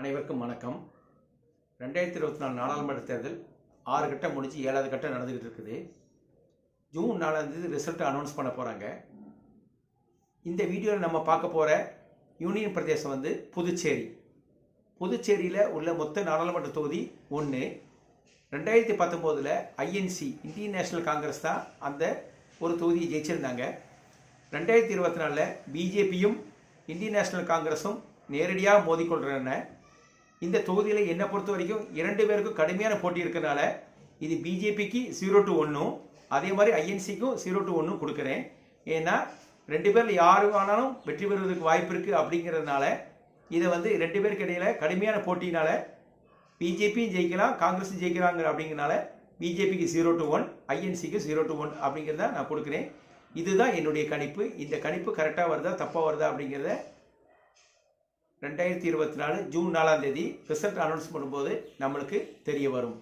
அனைவருக்கும் வணக்கம். ரெண்டாயிரத்தி இருபத்தி நாலு நாடாளுமன்ற தேர்தல் ஆறு கட்டம் முடிஞ்சு ஏழாவது கட்டம் நடந்துக்கிட்டு இருக்குது. ஜூன் நாலாம் தேதி ரிசல்ட் அனௌன்ஸ் பண்ண போகிறாங்க இந்த வீடியோவில் நம்ம பார்க்க போகிற யூனியன் பிரதேசம் வந்து புதுச்சேரி. புதுச்சேரியில் உள்ள மொத்த நாடாளுமன்ற தொகுதி ஒன்று ரெண்டாயிரத்தி பத்தொம்போதில் ஐஎன்சி இந்தியன் நேஷனல் காங்கிரஸ் தான் அந்த ஒரு தொகுதியை ஜெயிச்சிருந்தாங்க. ரெண்டாயிரத்தி இருபத்தி நாலில் பிஜேபியும் இந்தியன் நேஷனல் காங்கிரஸும் நேரடியாக மோதிக்கொள்கிறன இந்த தொகுதியில் என்னை பொறுத்த வரைக்கும் இரண்டு பேருக்கும் கடுமையான போட்டி இருக்கனால இது பிஜேபிக்கு ஜீரோ டு ஒன்றும் அதே மாதிரி ஐஎன்சிக்கும் ஜீரோ டு ஒன்றும் கொடுக்குறேன். ஏன்னா ரெண்டு பேரில் யாரு ஆனாலும் வெற்றி பெறுவதற்கு வாய்ப்பு இருக்குது அப்படிங்கிறதுனால இதை வந்து ரெண்டு பேருக்கு இடையில கடுமையான போட்டினால பிஜேபியும் ஜெயிக்கலாம் காங்கிரஸும் ஜெயிக்கிறாங்க அப்படிங்கிறனால பிஜேபிக்கு ஜீரோ டு ஒன் ஐஎன்சிக்கு ஜீரோ டு ஒன் அப்படிங்கிறத நான் கொடுக்குறேன். இதுதான் என்னுடைய கணிப்பு. இந்த கணிப்பு கரெக்டாக வருதா தப்பாக வருதா அப்படிங்கிறத ரெண்டாயிரத்தி இருபத்தி நாலு ஜூன் நாலாம் தேதி ரிசல்ட் அனௌன்ஸ் பண்ணும்போது நம்மளுக்கு தெரிய வரும்.